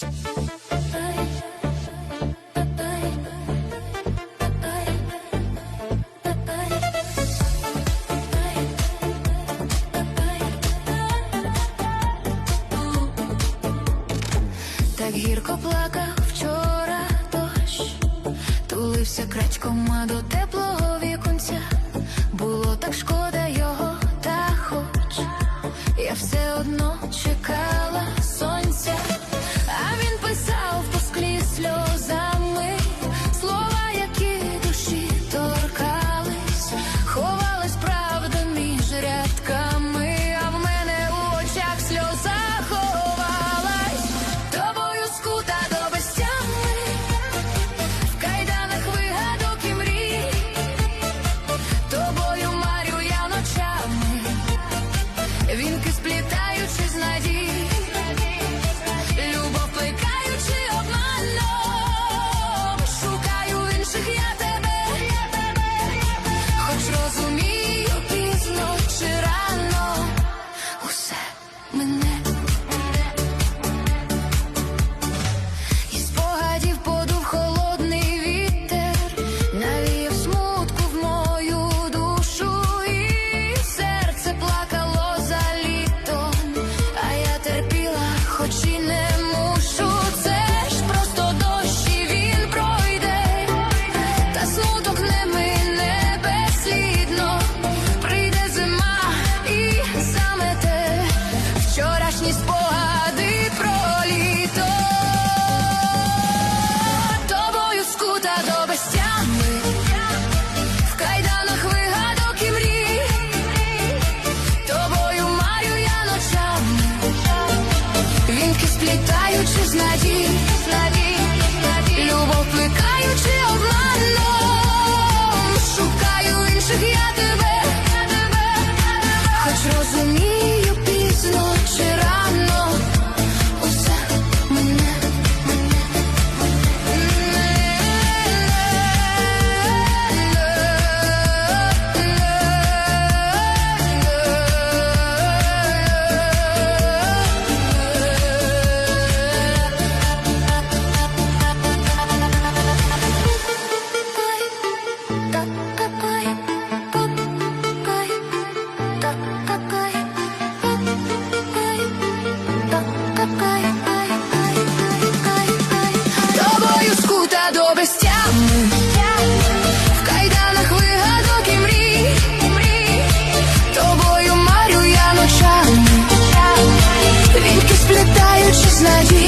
Так гірко плакав вчора дощ, тулився крадькома до теплого віконця, було так шкода його, та хоч я все одно. preciosa. Ночь, ночи, ночи. Знаю.